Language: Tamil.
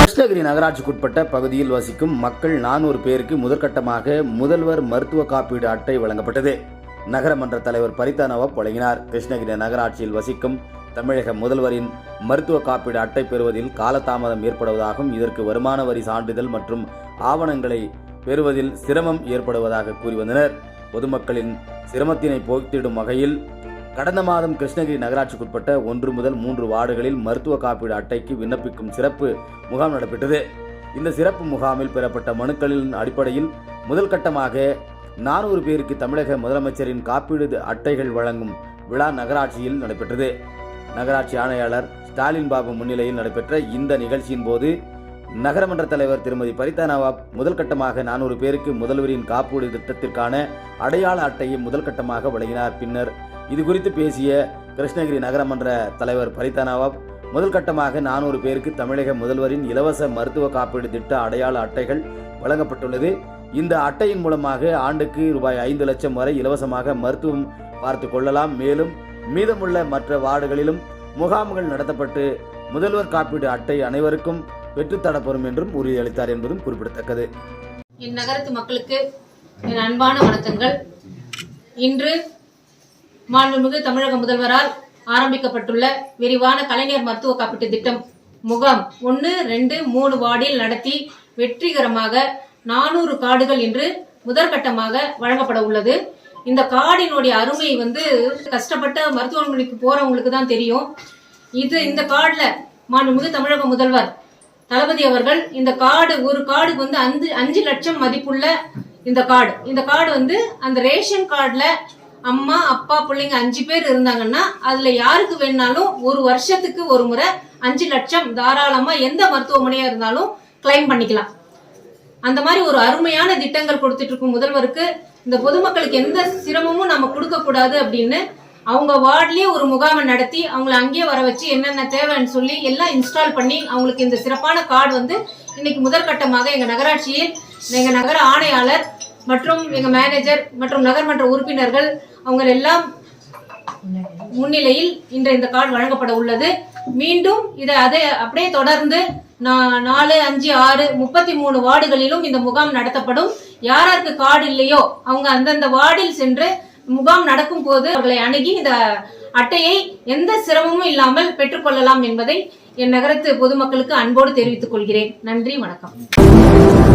கிருஷ்ணகிரி நகராட்சிக்குட்பட்ட பகுதியில் வசிக்கும் மக்கள் நானூறு பேருக்கு முதற்கட்டமாக முதல்வர் மருத்துவ காப்பீடு அட்டை வழங்கப்பட்டது. நகரமன்ற தலைவர் பரிதா நவாப் வழங்கினார். கிருஷ்ணகிரி நகராட்சியில் வசிக்கும் தமிழக முதல்வரின் மருத்துவ காப்பீடு அட்டை பெறுவதில் காலதாமதம் ஏற்படுவதாகவும் இதற்கு வருமான வரி சான்றிதழ் மற்றும் ஆவணங்களை பெறுவதில் சிரமம் ஏற்படுவதாக கூறி வந்தனர். பொதுமக்களின் சிரமத்தினை போக்கிடும் வகையில் கடந்த மாதம் கிருஷ்ணகிரி நகராட்சிக்குட்பட்ட ஒன்று முதல் மூன்று வார்டுகளில் மருத்துவ காப்பீடு அட்டைக்கு விண்ணப்பிக்கும் சிறப்பு முகாம் நடைபெற்றது. இந்த சிறப்பு முகாமில் பெறப்பட்ட மனுக்களின் அடிப்படையில் முதல் கட்டமாக நானூறு பேருக்கு தமிழக முதலமைச்சரின் காப்பீடு அட்டைகள் வழங்கும் விழா நகராட்சியில் நடைபெற்றது. நகராட்சி ஆணையாளர் ஸ்டாலின் பாபு முன்னிலையில் நடைபெற்ற இந்த நிகழ்ச்சியின் போது நகரமன்ற தலைவர் திருமதி பரிதா நவாப் முதல் கட்டமாக நானூறு பேருக்கு முதல்வரின் காப்பீடு திட்டத்திற்கான அடையாள அட்டையை முதல் கட்டமாக வழங்கினார். பின்னர் இது குறித்து பேசிய கிருஷ்ணகிரி நகரமன்ற தலைவர் பரிதா நவாப் முதல் கட்டமாக நானூறு பேருக்கு தமிழக முதல்வரின் இலவச மருத்துவ காப்பீடு திட்ட அடையாள அட்டைகள் வழங்கப்பட்டுள்ளது. இந்த அட்டையின் மூலமாக ஆண்டுக்கு ரூபாய் ஐந்து லட்சம் வரை இலவசமாக மருத்துவம் பார்த்து கொள்ளலாம். மேலும் மீதமுள்ள மற்ற வார்டுகளிலும் முகாம்கள் நடத்தப்பட்டு முதல்வர் காப்பீடு அட்டை அனைவருக்கும் பெற்றுத்தரப்படும் என்றும் உறுதியளித்தார் என்பதும் குறிப்பிடத்தக்கது. இந்நகரத்து மக்களுக்கு என் அன்பான வணக்கங்கள். இன்று மாண்புமிகு தமிழக முதல்வரால் ஆரம்பிக்கப்பட்டுள்ள விரிவான கலைஞர் மருத்துவ காப்பீட்டு திட்டம் முகாம் ஒன்று ரெண்டு மூணு வார்டில் நடத்தி வெற்றிகரமாக நானூறு கார்டுகள் இன்று முதற்கட்டமாக வழங்கப்பட உள்ளது. இந்த கார்டினுடைய அருமை வந்து கஷ்டப்பட்ட மருத்துவமனைக்கு போறவங்களுக்கு தான் தெரியும். இது இந்த கார்டில் மாண்புமிகு தமிழக முதல்வர் தளபதி அவர்கள் இந்த கார்டு ஒரு கார்டுக்கு வந்து அஞ்சு அஞ்சு லட்சம் மதிப்புள்ள இந்த கார்டு. இந்த கார்டு வந்து அந்த ரேஷன் கார்டுல அம்மா அப்பா பிள்ளைங்க அஞ்சு பேர் இருந்தாங்கன்னா அதுல யாருக்கு வேணாலும் ஒரு வருஷத்துக்கு ஒரு முறை அஞ்சு லட்சம் தாராளமா எந்த மருத்துவமனையா இருந்தாலும் கிளைம் பண்ணிக்கலாம். அந்த மாதிரி ஒரு அருமையான திட்டங்கள் கொடுத்துட்டு இருக்கும் முதல்வருக்கு. இந்த பொதுமக்களுக்கு எந்த சிரமமும் நம்ம கொடுக்க கூடாது அப்படின்னு அவங்க வார்ட்லயே ஒரு முகாமை நடத்தி அவங்கள அங்கேயே வர வச்சு என்னென்ன தேவைன்னு சொல்லி எல்லாம் இன்ஸ்டால் பண்ணி அவங்களுக்கு இந்த சிறப்பான கார்டு வந்து இன்னைக்கு முதற்கட்டமாக எங்க நகராட்சியில் எங்க நகர ஆணையாளர் மற்றும் எங்க மேனேஜர் மற்றும் நகர்மன்ற உறுப்பினர்கள் அவங்க எல்லாம் முன்னிலையில் இன்று இந்த கார்டு வழங்கப்பட உள்ளது. மீண்டும் இதை அதை அப்படியே தொடர்ந்து நா- நாலு அஞ்சு ஆறு முப்பத்தி மூணு வார்டுகளிலும் இந்த முகாம் நடத்தப்படும். யாராருக்கு கார்டு இல்லையோ அவங்க அந்தந்த வார்டில் சென்று முகாம் நடக்கும் போது அவர்களை அணுகி இந்த அட்டையை எந்த சிரமமும் இல்லாமல் பெற்றுக்கொள்ளலாம் என்பதை என் நகரத்து பொதுமக்களுக்கு அன்போடு தெரிவித்துக் கொள்கிறேன். நன்றி வணக்கம்.